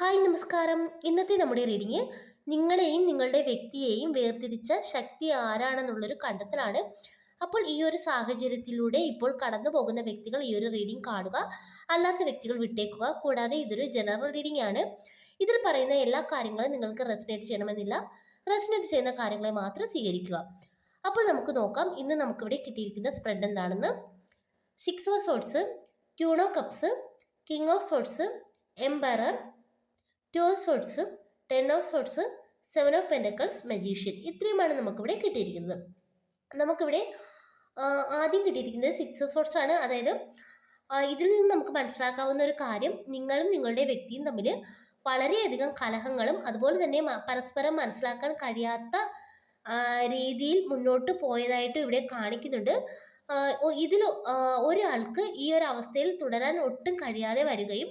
Hi നമസ്കാരം. ഇന്നത്തെ നമ്മുടെ റീഡിങ് നിങ്ങളെയും നിങ്ങളുടെ വ്യക്തിയെയും വേർതിരിച്ച ശക്തി ആരാണെന്നുള്ളൊരു കണ്ടെത്തലാണ്. അപ്പോൾ ഈ ഒരു സാഹചര്യത്തിലൂടെ ഇപ്പോൾ കടന്നു പോകുന്ന വ്യക്തികൾ ഈ ഒരു റീഡിംഗ് കാണുക അല്ലാത്ത വ്യക്തികൾ വിട്ടേക്കുക. കൂടാതെ ഇതൊരു ജനറൽ റീഡിംഗ് ആണ്. ഇതിൽ പറയുന്ന എല്ലാ കാര്യങ്ങളും നിങ്ങൾക്ക് റെസിനേറ്റ് ചെയ്യണമെന്നില്ല. റെസിനേറ്റ് ചെയ്യുന്ന കാര്യങ്ങളെ മാത്രം സ്വീകരിക്കുക. അപ്പോൾ നമുക്ക് നോക്കാം ഇന്ന് നമുക്കിവിടെ കിട്ടിയിരിക്കുന്ന സ്പ്രെഡ് എന്താണെന്ന്. Six of swords queen of cups king of swords emperor two of swords ten of swords seven of pentacles magician ഇത്രയുമാണ് നമുക്കിവിടെ കിട്ടിയിരിക്കുന്നത്. നമുക്കിവിടെ ആദ്യം കിട്ടിയിരിക്കുന്നത് സിക്സ് ഓഫ് സോട്സ് ആണ്. അതായത് ഇതിൽ നിന്ന് നമുക്ക് മനസ്സിലാക്കാവുന്ന ഒരു കാര്യം നിങ്ങളും നിങ്ങളുടെ വ്യക്തിയും തമ്മിൽ വളരെയധികം കലഹങ്ങളും അതുപോലെ തന്നെ പരസ്പരം മനസ്സിലാക്കാൻ കഴിയാത്ത രീതിയിൽ മുന്നോട്ട് പോയതായിട്ട് ഇവിടെ കാണിക്കുന്നുണ്ട്. ഇതിൽ ഒരാൾക്ക് ഈ ഒരു അവസ്ഥയിൽ തുടരാൻ ഒട്ടും കഴിയാതെ വരികയും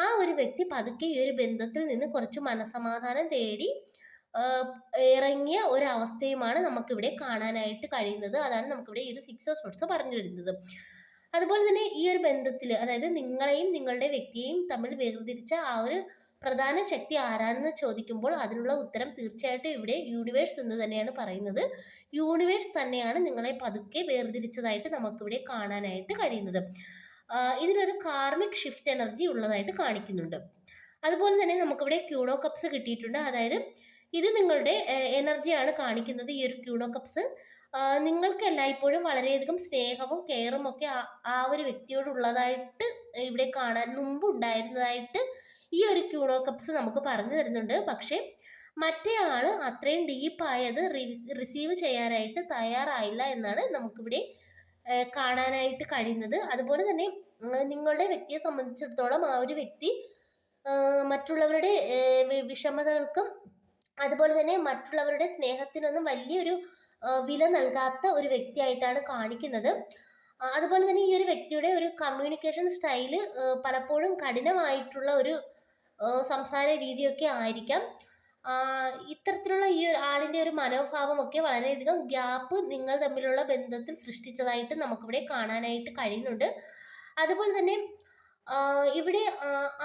ആ ഒരു വ്യക്തി പതുക്കെ ഈ ഒരു ബന്ധത്തിൽ നിന്ന് കുറച്ച് മനസമാധാനം തേടി ഇറങ്ങിയ ഒരു അവസ്ഥയുമാണ് നമുക്കിവിടെ കാണാനായിട്ട് കഴിയുന്നത്. അതാണ് നമുക്കിവിടെ ഈ ഒരു സിക്സ് ഓഫ് സോട്സ് പറഞ്ഞു വരുന്നത്. അതുപോലെ തന്നെ ഈ ഒരു ബന്ധത്തിൽ അതായത് നിങ്ങളെയും നിങ്ങളുടെ വ്യക്തിയെയും തമ്മിൽ വേർതിരിച്ച ആ ഒരു പ്രധാന ശക്തി ആരാണെന്ന് ചോദിക്കുമ്പോൾ അതിനുള്ള ഉത്തരം തീർച്ചയായിട്ടും ഇവിടെ യൂണിവേഴ്സ് എന്ന് തന്നെയാണ് പറയുന്നത്. യൂണിവേഴ്സ് തന്നെയാണ് നിങ്ങളെ പതുക്കെ വേർതിരിച്ചതായിട്ട് നമുക്കിവിടെ കാണാനായിട്ട് കഴിയുന്നത്. ആ, ഇതിലൊരു കാർമിക് ഷിഫ്റ്റ് എനർജി ഉള്ളതായിട്ട് കാണിക്കുന്നുണ്ട്. അതുപോലെ തന്നെ നമുക്കിവിടെ ക്യൂണോ കപ്സ് കിട്ടിയിട്ടുണ്ട്. അതായത് ഇത് നിങ്ങളുടെ എനർജിയാണ് കാണിക്കുന്നത് ഈ ഒരു ക്യൂണോ കപ്സ് നിങ്ങൾക്ക് എല്ലായ്പ്പോഴും വളരെയധികം സ്നേഹവും കെയറും ഒക്കെ ആ- ഒരു വ്യക്തിയോടുള്ളതായിട്ട് ഇവിടെ കാണാൻ മുമ്പ് ഉണ്ടായിരുന്നതായിട്ട് ഈ ഒരു ക്യൂണോ കപ്സ് നമുക്ക് പറഞ്ഞു തരുന്നുണ്ട്. പക്ഷേ മറ്റേ ആൾ അത്രയും ഡീപ്പായത് റിസീവ് ചെയ്യാനായിട്ട് തയ്യാറായില്ല എന്നാണ് നമുക്കിവിടെ കാണാനായിട്ട് കഴിയുന്നത്. അതുപോലെ തന്നെ നിങ്ങളുടെ വ്യക്തിയെ സംബന്ധിച്ചിടത്തോളം ആ ഒരു വ്യക്തി മറ്റുള്ളവരുടെ വിഷമതകൾക്കും അതുപോലെ തന്നെ മറ്റുള്ളവരുടെ സ്നേഹത്തിനൊന്നും വലിയൊരു വില നൽകാത്ത ഒരു വ്യക്തിയായിട്ടാണ് കാണിക്കുന്നത്. അതുപോലെ തന്നെ ഈ ഒരു വ്യക്തിയുടെ ഒരു കമ്മ്യൂണിക്കേഷൻ സ്റ്റൈൽ പലപ്പോഴും കഠിനമായിട്ടുള്ള ഒരു സംസാര രീതിയൊക്കെ ആയിരിക്കാം. ഇത്തരത്തിലുള്ള ഈ ഒരു ആളിന്റെ ഒരു മനോഭാവമൊക്കെ വളരെയധികം ഗ്യാപ്പ് നിങ്ങൾ തമ്മിലുള്ള ബന്ധത്തിൽ സൃഷ്ടിച്ചതായിട്ട് നമുക്കിവിടെ കാണാനായിട്ട് കഴിയുന്നുണ്ട്. അതുപോലെ തന്നെ ഇവിടെ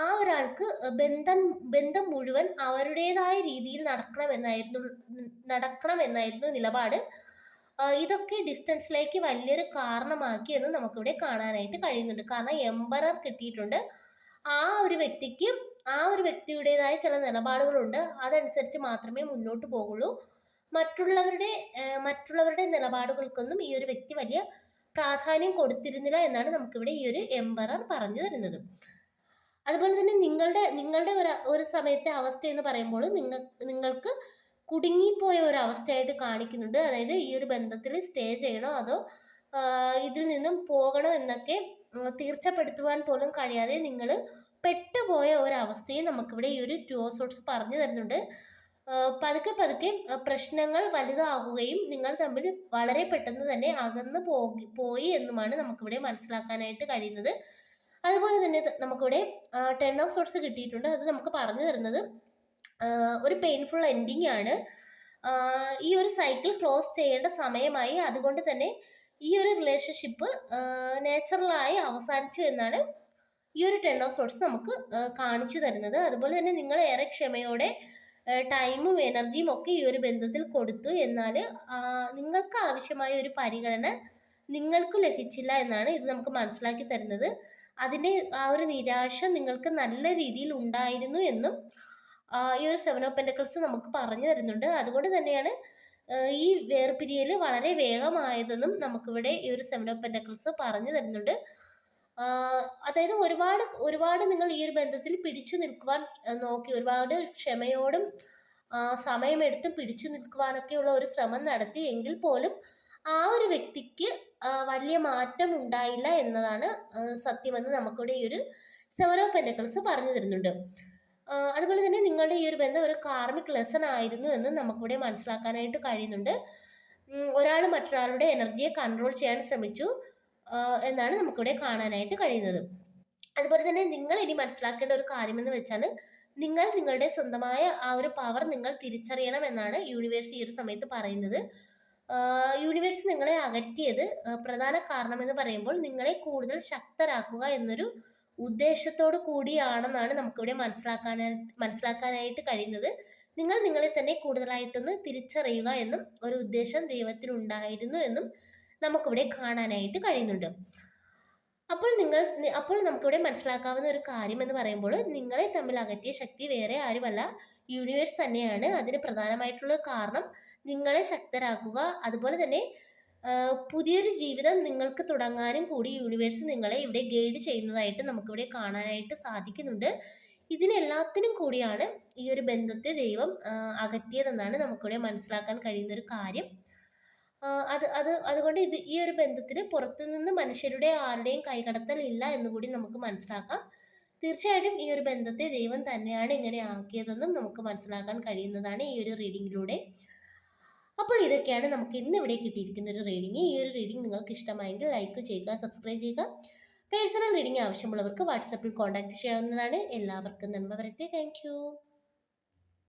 ആ, ഒരാൾക്ക് ബന്ധം ബന്ധം മുഴുവൻ അവരുടേതായ രീതിയിൽ നടക്കണമെന്നായിരുന്നു നടക്കണമെന്നായിരുന്നു നിലപാട്. ഇതൊക്കെ ഡിസ്റ്റൻസിലേക്ക് വലിയൊരു കാരണമാക്കി എന്ന് നമുക്കിവിടെ കാണാനായിട്ട് കഴിയുന്നുണ്ട്. കാരണം എംബറർ കിട്ടിയിട്ടുണ്ട്. ആ ഒരു വ്യക്തിക്ക് ആ ഒരു വ്യക്തിയുടേതായ ചില നിലപാടുകളുണ്ട്. അതനുസരിച്ച് മാത്രമേ മുന്നോട്ട് പോകുള്ളൂ മറ്റുള്ളവരുടെ മറ്റുള്ളവരുടെ നിലപാടുകൾക്കൊന്നും ഈ ഒരു വ്യക്തി വലിയ പ്രാധാന്യം കൊടുത്തിരുന്നില്ല എന്നാണ് നമുക്കിവിടെ ഈ ഒരു എംബറർ പറഞ്ഞു തരുന്നത്. അതുപോലെ തന്നെ നിങ്ങളുടെ നിങ്ങളുടെ ഒരു ഒരു സമയത്തെ അവസ്ഥ എന്ന് പറയുമ്പോൾ നിങ്ങൾ നിങ്ങൾക്ക് കുടുങ്ങിപ്പോയ ഒരു അവസ്ഥയായിട്ട് കാണിക്കുന്നുണ്ട്. അതായത് ഈ ഒരു ബന്ധത്തിൽ സ്റ്റേ ചെയ്യണോ അതോ ഇതിൽ നിന്നും പോകണോ എന്നൊക്കെ തീർച്ചപ്പെടുത്തുവാൻ പോലും കഴിയാതെ നിങ്ങൾ പെട്ടുപോയ ഒരവസ്ഥയും നമുക്കിവിടെ ഈ ഒരു ടു സോട്ട്സ് പറഞ്ഞു തരുന്നുണ്ട്. പതുക്കെ പതുക്കെ പ്രശ്നങ്ങൾ വലുതാകുകയും നിങ്ങൾ തമ്മിൽ വളരെ പെട്ടെന്ന് തന്നെ അകന്നു പോകി പോയി എന്നുമാണ് നമുക്കിവിടെ മനസ്സിലാക്കാനായിട്ട് കഴിയുന്നത്. അതുപോലെ തന്നെ നമുക്കിവിടെ ടെൻ ഓഫ് സോട്ട്സ് കിട്ടിയിട്ടുണ്ട്. അത് നമുക്ക് പറഞ്ഞു തരുന്നത് ഒരു പെയിൻഫുൾ എൻഡിങ് ആണ്. ഈ ഒരു സൈക്കിൾ ക്ലോസ് ചെയ്യേണ്ട സമയമായി. അതുകൊണ്ട് തന്നെ ഈ ഒരു റിലേഷൻഷിപ്പ് നാച്ചുറലായി അവസാനിച്ചു എന്നാണ് ഈ ഒരു ടെൻ ഓഫ് സോട്ട്സ് നമുക്ക് കാണിച്ചു തരുന്നത്. അതുപോലെ തന്നെ നിങ്ങൾ ഏറെ ക്ഷമയോടെ ടൈമും എനർജിയും ഒക്കെ ഈ ഒരു ബന്ധത്തിൽ കൊടുത്തു എന്നാൽ നിങ്ങൾക്ക് ആവശ്യമായ ഒരു പരിഗണന നിങ്ങൾക്ക് ലഭിച്ചില്ല എന്നാണ് ഇത് നമുക്ക് മനസ്സിലാക്കി തരുന്നത്. അതിന്റെ ആ ഒരു നിരാശ നിങ്ങൾക്ക് നല്ല രീതിയിൽ ഉണ്ടായിരുന്നു എന്നും ഈ ഒരു സെവൻ ഓഫ് പെൻഡക്കിൾസ് നമുക്ക് പറഞ്ഞു തരുന്നുണ്ട്. അതുകൊണ്ട് തന്നെയാണ് ഈ വേർപിരിയൽ വളരെ വേഗമായതെന്നും നമുക്കിവിടെ ഈ ഒരു സെവൻ ഓഫ് പെൻഡക്കിൾസ് പറഞ്ഞു തരുന്നുണ്ട്. അതായത് ഒരുപാട് ഒരുപാട് നിങ്ങൾ ഈ ഒരു ബന്ധത്തിൽ പിടിച്ചു നിൽക്കുവാൻ നോക്കി ഒരുപാട് ക്ഷമയോടും സമയമെടുത്തും പിടിച്ചു നിൽക്കുവാനൊക്കെയുള്ള ഒരു ശ്രമം നടത്തി എങ്കിൽ പോലും ആ ഒരു വ്യക്തിക്ക് വലിയ മാറ്റം ഉണ്ടായില്ല എന്നതാണ് സത്യമെന്ന് നമുക്കിവിടെ ഈ ഒരു സെവൻ ഓഫ് പെന്റക്കിൾസ് പറഞ്ഞു തരുന്നുണ്ട്. അതുപോലെ തന്നെ നിങ്ങളുടെ ഈ ഒരു ബന്ധം ഒരു കാർമിക് ലെസൺ ആയിരുന്നു എന്ന് നമുക്കിവിടെ മനസ്സിലാക്കാനായിട്ട് കഴിയുന്നുണ്ട്. ഒരാൾ മറ്റൊരാളുടെ എനർജിയെ കൺട്രോൾ ചെയ്യാൻ ശ്രമിച്ചു എന്നാണ് നമുക്കിവിടെ കാണാനായിട്ട് കഴിയുന്നത്. അതുപോലെ തന്നെ നിങ്ങൾ ഇനി മനസ്സിലാക്കേണ്ട ഒരു കാര്യമെന്ന് വെച്ചാൽ നിങ്ങൾ നിങ്ങളുടെ സ്വന്തമായ ആ ഒരു പവർ നിങ്ങൾ തിരിച്ചറിയണം എന്നാണ് യൂണിവേഴ്സ് ഈ ഒരു സമയത്ത് പറയുന്നത്. യൂണിവേഴ്സ് നിങ്ങളെ അകറ്റിയത് പ്രധാന കാരണമെന്ന് പറയുമ്പോൾ നിങ്ങളെ കൂടുതൽ ശക്തരാക്കുക എന്നൊരു ഉദ്ദേശത്തോടു കൂടിയാണെന്നാണ് നമുക്കിവിടെ മനസ്സിലാക്കാനായി മനസ്സിലാക്കാനായിട്ട് കഴിയുന്നത്. നിങ്ങൾ നിങ്ങളെ തന്നെ കൂടുതലായിട്ടൊന്ന് തിരിച്ചറിയുക എന്നും ഒരു ഉദ്ദേശം ദൈവത്തിനുണ്ടായിരുന്നു എന്നും നമുക്കിവിടെ കാണാനായിട്ട് കഴിയുന്നുണ്ട്. അപ്പോൾ നിങ്ങൾ അപ്പോൾ നമുക്കിവിടെ മനസ്സിലാക്കാവുന്ന ഒരു കാര്യം എന്ന് പറയുമ്പോൾ നിങ്ങളെ തമ്മിൽ അകറ്റിയ ശക്തി വേറെ ആരുമല്ല. യൂണിവേഴ്സ് തന്നെയാണ്. അതിന് പ്രധാനമായിട്ടുള്ള കാരണം നിങ്ങളെ ശക്തരാക്കുക. അതുപോലെ തന്നെ പുതിയൊരു ജീവിതം നിങ്ങൾക്ക് തുടങ്ങാനും കൂടി യൂണിവേഴ്സ് നിങ്ങളെ ഇവിടെ ഗൈഡ് ചെയ്യുന്നതായിട്ട് നമുക്കിവിടെ കാണാനായിട്ട് സാധിക്കുന്നുണ്ട്. ഇതിനെല്ലാത്തിനും കൂടിയാണ് ഈ ഒരു ബന്ധത്തെ ദൈവം അകറ്റിയതെന്നാണ് നമുക്കിവിടെ മനസ്സിലാക്കാൻ കഴിയുന്ന ഒരു കാര്യം. അത് അത് അതുകൊണ്ട് ഇത് ഈ ഒരു ബന്ധത്തിന് പുറത്തു നിന്ന് മനുഷ്യരുടെ ആരുടെയും കൈകടത്തൽ ഇല്ല എന്ന് കൂടി നമുക്ക് മനസ്സിലാക്കാം. തീർച്ചയായിട്ടും ഈ ഒരു ബന്ധത്തെ ദൈവം തന്നെയാണ് ഇങ്ങനെ ആക്കിയതെന്നും നമുക്ക് മനസ്സിലാക്കാൻ കഴിയുന്നതാണ് ഈ ഒരു റീഡിങ്ങിലൂടെ അപ്പോൾ ഇതൊക്കെയാണ് നമുക്ക് ഇന്ന് ഇവിടെ കിട്ടിയിരിക്കുന്ന ഒരു റീഡിങ് ഈ ഒരു റീഡിങ് നിങ്ങൾക്ക് ഇഷ്ടമായെങ്കിൽ ലൈക്ക് ചെയ്യുക സബ്സ്ക്രൈബ് ചെയ്യുക. പേഴ്സണൽ റീഡിംഗ് ആവശ്യമുള്ളവർക്ക് വാട്സപ്പിൽ കോൺടാക്ട് ചെയ്യാവുന്നതാണ്. എല്ലാവർക്കും നന്മ വരട്ടെ. താങ്ക്